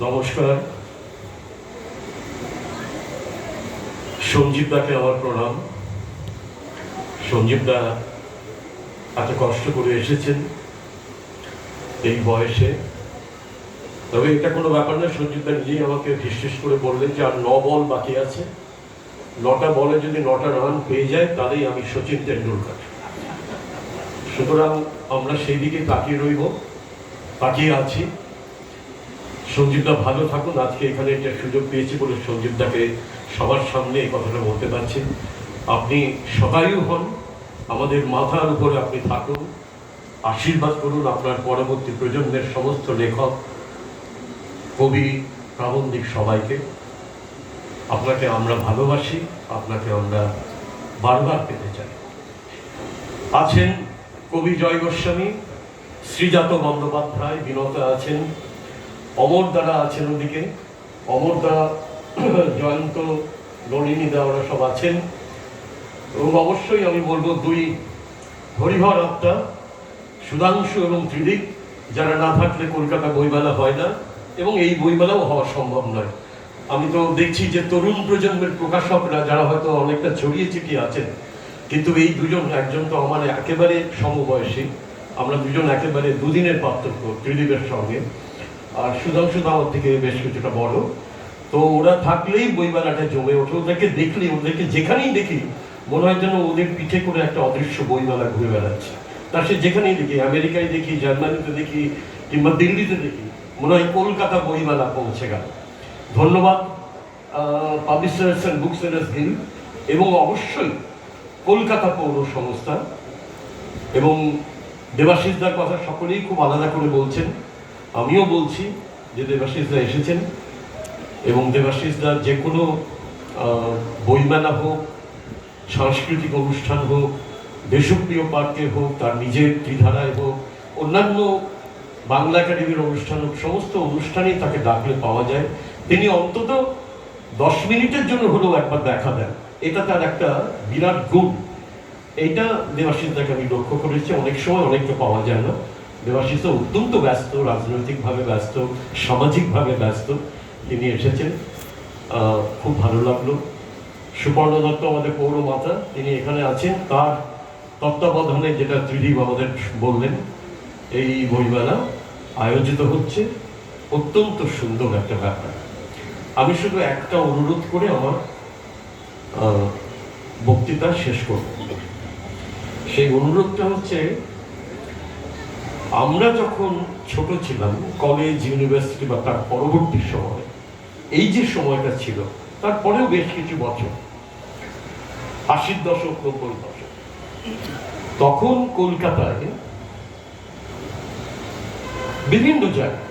নমস্কার। সঞ্জীব দাকে আমার প্রণাম। সঞ্জীব দা এত কষ্ট করে এসেছেন এই বয়সে। তবে এটা কোনো ব্যাপার না, সঞ্জীব দা নিজেই আমাকে ফিসফিস করে বললেন যে আর ন বল বাকি আছে। নটা বলে যদি নটা রান পেয়ে যায়, তাহলেই আমি সচিন তেন্ডুলকার। সুতরাং আমরা সেই দিকে তাকিয়ে রইব, তাকিয়ে আছি। সঞ্জীবদা ভালো থাকুন। আজকে এখানে একটা সুযোগ পেয়েছি বলে সঞ্জীবদাকে সবার সামনে এই কথাটা বলতে পারছি। আপনি শতায়ু হন, আমাদের মাথার উপরে আপনি থাকুন। আশীর্বাদ করুন আপনার পরবর্তী প্রজন্মের সমস্ত লেখক, কবি, প্রাবন্ধিক সবাইকে। আপনাকে আমরা ভালোবাসি, আপনাকে আমরা বারবার পেতে চাই। আছেন কবি জয় গোস্বামী, শ্রীজাত বন্দ্যোপাধ্যায় বিনতা আছেন অমর দ্বারা আছেন ওদিকে। অমর দা জয়ন্ত, নলিনী দা, ওরা সব আছেন। এবং অবশ্যই আমি বলব দুই হরিহর আত্মা সুধাংশু এবং ত্রিদিক, যারা না থাকলে কলকাতা বইমেলা হয় না। এবং এই বইমেলাও হওয়া সম্ভব নয়। আমি তো দেখছি যে তরুণ প্রজন্মের প্রকাশকরা, যারা হয়তো অনেকটা ছড়িয়ে ছিটিয়ে আছেন, কিন্তু এই দুজন, একজন তো আমার একেবারে সমবয়সী। আমরা দুজন একেবারে দুদিনের পার্থক্য ত্রিদীপের সঙ্গে। আর সুধাংশু তো আমার থেকে বেশ কিছুটা বড়। তো ওরা থাকলেই বইমেলাটা জমে ওঠে। ওদেরকে দেখলেই, ওদেরকে যেখানেই দেখি, মনে হয় যেন ওদের পিঠে করে একটা অদৃশ্য বইমেলা ঘুরে বেড়াচ্ছে। তা সে যেখানেই দেখি, আমেরিকায় দেখি, জার্মানিতে দেখি, কিংবা দিল্লিতে দেখি, মনে হয় কলকাতা বইমেলা পৌঁছে গেল। ধন্যবাদ publishers and book sellers guild এবং অবশ্যই কলকাতা পৌর সংস্থা এবং দেবাশিসদার কথা সকলেই খুব আলাদা করে বলছেন। আমিও বলছি যে দেবাশিসদা এসেছেন এবং দেবাশিসদার যে কোনো বইমেলা হোক, সাংস্কৃতিক অনুষ্ঠান হোক, দেশপ্রিয় পার্কে হোক, তার নিজের ত্রিধারায় হোক, অন্যান্য বাংলা একাডেমির অনুষ্ঠান হোক, সমস্ত অনুষ্ঠানেই তাকে ডাকলে পাওয়া যায়। তিনি অন্তত দশ মিনিটের জন্য হলেও একবার দেখা দেন। এটা তার একটা বিরাট গুণ। এইটা দেবাশিস দাকে আমি লক্ষ্য করেছি। অনেক সময় অনেকটা পাওয়া যায় না। দেবাশিস অত্যন্ত ব্যস্ত, রাজনৈতিকভাবে ব্যস্ত, সামাজিকভাবে ব্যস্ত। তিনি এসেছেন। খুব ভালো লাগল। সুপর্ণ দত্ত আমাদের পৌর মাতা, তিনি এখানে আছেন। তার তত্ত্বাবধানে যেটা ত্রিদীপ আমাদের বললেন, এই বইমেলা আয়োজিত হচ্ছে। অত্যন্ত সুন্দর একটা ব্যাপার। আমি শুধু একটা অনুরোধ করে আমার বক্তৃতা শেষ করব। সেই অনুরোধটা হচ্ছে আমরা যখন ছোট ছিলাম কলেজ ইউনিভার্সিটি বা তার পরবর্তী সময়, এই যে সময়টা ছিল, তারপরেও বেশ কিছু বছর, আশির দশক, নব্বই দশক, তখন কলকাতায় বিভিন্ন জায়গায়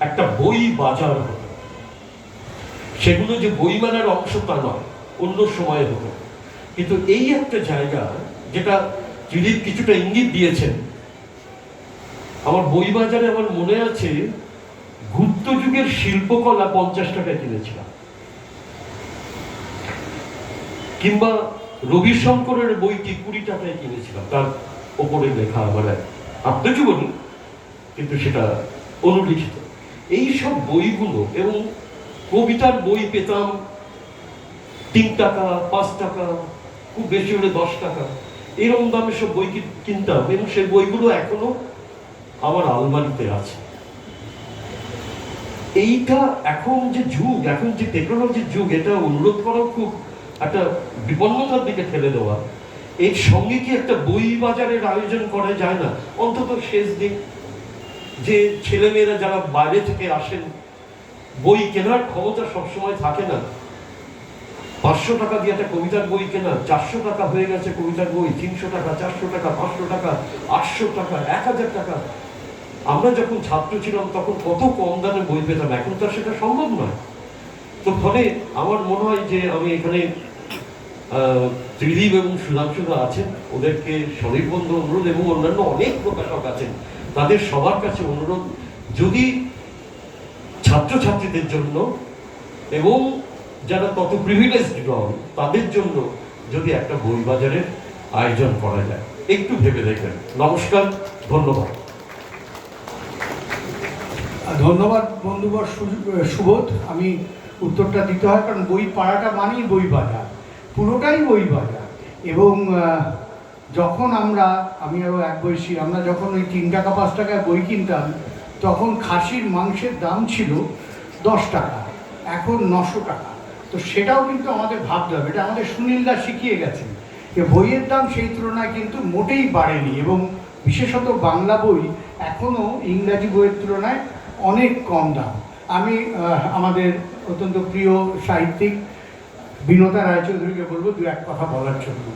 একটা বই বাজার হতো। সেগুলো যে বই বইমেলার অংশ তা নয়, অন্য সময়ে হতো। কিন্তু এই একটা জায়গা যেটা দিলীপ কিছুটা ইঙ্গিত দিয়েছেন আমার বই বাজারে আমার মনে আছে, গুপ্ত যুগের শিল্পকলা পঞ্চাশ টাকায় কিনেছিলাম। কিংবা রবিশঙ্করের বইটি কুড়ি টাকায় কিনেছিলাম। তার ওপরে লেখা আমার আত্মজীবনী, কিন্তু সেটা অনুলিখিত। এই সব বইগুলো এবং কবিতার বই পেতাম তিন টাকা, পাঁচ টাকা, খুব বেশি হলে দশ টাকা এরকম দামে সব বই কিনতাম। এবং সেই বইগুলো এখনও আমার আলমারিতে আছে। এইটা এখন যে যুগ, এখন যে টেকনোলজির যুগ, এটা অনুরোধ করা খুব একটা বিপন্নতার দিকে ঠেলে দেওয়া। এর সঙ্গে কি একটা বই বাজারের আয়োজন করা যায় না? অন্তত শেষ দিন যে ছেলেমেয়েরা যারা বাইরে থেকে আসেন, বই কেনার ক্ষমতা সবসময় থাকে না। পাঁচশো টাকা দিয়ে একটা কবিতার বই কেনা, চারশো টাকা হয়ে গেছে কবিতার বই, তিনশো টাকা, চারশো টাকা, পাঁচশো টাকা, আটশো টাকা, এক হাজার টাকা। আমরা যখন ছাত্র ছিলাম, তখন কত কম দামে বই পেতাম। এখন তো সেটা সম্ভব নয়। তো ফলে আমার মনে হয় যে আমি এখানে ত্রিদীপ এবং সুধাংশুদা আছেন, ওদেরকে স্বনির্বন্ধ অনুরোধ এবং অন্যান্য অনেক প্রকাশক আছেন, তাদের সবার কাছে অনুরোধ, যদি ছাত্রছাত্রীদের জন্য এবং যারা তত প্রিভিলেজড নন, তাদের জন্য যদি একটা বই বাজারের আয়োজন করা যায়। একটু ভেবে দেখবেন। নমস্কার, ধন্যবাদ। ধন্যবাদ বন্ধুবর সুবোধ। আমি উত্তরটা দিতে হয়, কারণ বই পাড়াটা মানেই বই বাজার, পুরোটাই বই বাজার। এবং যখন আমরা, আমি আরও এক বয়সী আমরা যখন ওই তিন টাকা, পাঁচ টাকায় বই কিনতাম, তখন খাসির মাংসের দাম ছিল দশ টাকা, এখন নশো টাকা। তো সেটাও কিন্তু আমাদের ভাবতে হবে, এটা আমাদের সুনীলদা শিখিয়ে গেছে যে বইয়ের দাম সেই তুলনায় কিন্তু মোটেই বাড়েনি। এবং বিশেষত বাংলা বই এখনও ইংরাজি বইয়ের তুলনায় অনেক কম দাম। আমি আমাদের অত্যন্ত প্রিয় সাহিত্যিক বিনোদা রায়চৌধুরীকে বলব দু এক কথা বলার জন্য।